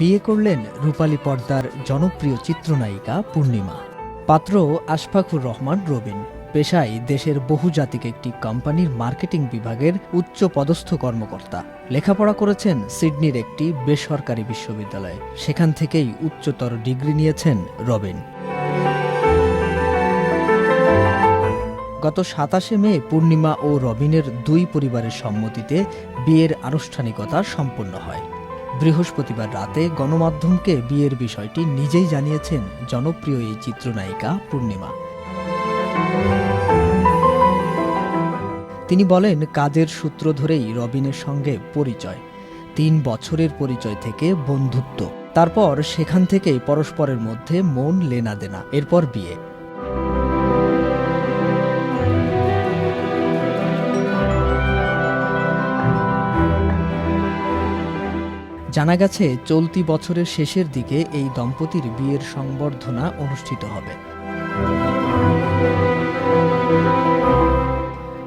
বিয়ে করলেন রূপালী পর্দার জনপ্রিয় চিত্রনায়িকা পূর্ণিমা। পাত্র আশফাকুর রহমান রবিন। পেশায় দেশের বহুজাতিক একটি কোম্পানির মার্কেটিং বিভাগের উচ্চ পদস্থ কর্মকর্তা। লেখাপড়া করেছেন সিডনির একটি বেসরকারি বিশ্ববিদ্যালয়ে। সেখান থেকেই উচ্চতর ডিগ্রি নিয়েছেন রবিন। গত সাতাশে মে পূর্ণিমা ও রবিনের দুই পরিবারের সম্মতিতে বিয়ের আনুষ্ঠানিকতা সম্পন্ন হয়। বৃহস্পতিবার রাতে গণমাধ্যমকে বিয়ের বিষয়টি নিজেই জানিয়েছেন জনপ্রিয় এই চিত্রনায়িকা পূর্ণিমা। তিনি বলেন, কাজের সূত্র ধরেই রবিনের সঙ্গে পরিচয়। তিন বছরের পরিচয় থেকে বন্ধুত্ব। তারপর সেখান থেকেই পরস্পরের মধ্যে মন লেনা দেনা। এরপর বিয়ে। জানা গেছে, চলতি বছরের শেষের দিকে এই দম্পতির বিয়ের সংবর্ধনা অনুষ্ঠিত হবে।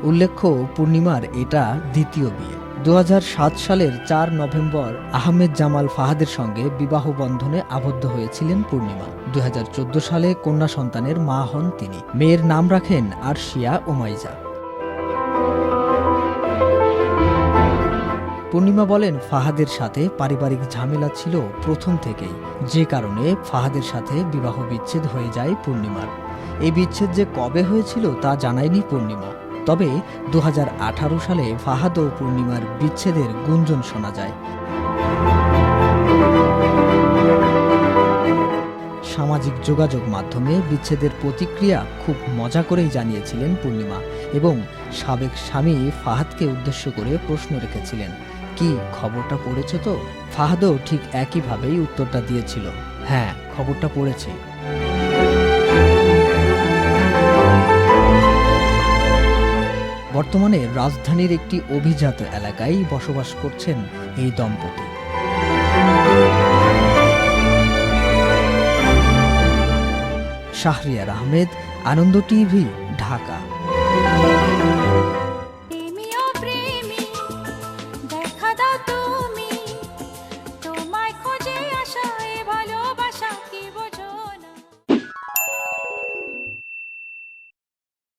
উল্লেখ্য, পূর্ণিমার এটা দ্বিতীয় বিয়ে। দু হাজার সাত সালের চার নভেম্বর আহমেদ জামাল ফাহাদের সঙ্গে বিবাহ বন্ধনে আবদ্ধ হয়েছিলেন পূর্ণিমা। দু হাজার চোদ্দ সালে কন্যা সন্তানের মা হন তিনি। মেয়ের নাম রাখেন আরশিয়া ওমাইজা পূর্ণিমা বলেন, ফাহাদের সাথে পারিবারিক ঝামেলা ছিল প্রথম থেকেই। যে কারণে ফাহাদের সাথে বিবাহ বিচ্ছেদ হয়ে যায় পূর্ণিমার। এই বিচ্ছেদ যে কবে হয়েছিল তা জানায়নি পূর্ণিমা। তবে দু হাজার আঠারো সালে ফাহাদ ও পূর্ণিমার বিচ্ছেদের গুঞ্জন শোনা যায়। সামাজিক যোগাযোগ মাধ্যমে বিচ্ছেদের প্রতিক্রিয়া খুব মজা করেই জানিয়েছিলেন পূর্ণিমা এবং সাবেক স্বামী ফাহাদকে উদ্দেশ্য করে প্রশ্ন রেখেছিলেন। কি খবরটা পড়েছ তো? ফাহাদও ঠিক একইভাবেই উত্তরটা দিয়েছিল। হ্যাঁ খবরটা পড়েছি। বর্তমানে রাজধানীর একটি অভিজাত এলাকায় বসবাস করছেন এই দম্পতি। শাহরিয়ার আহমেদ, আনন্দ টিভি, ঢাকা।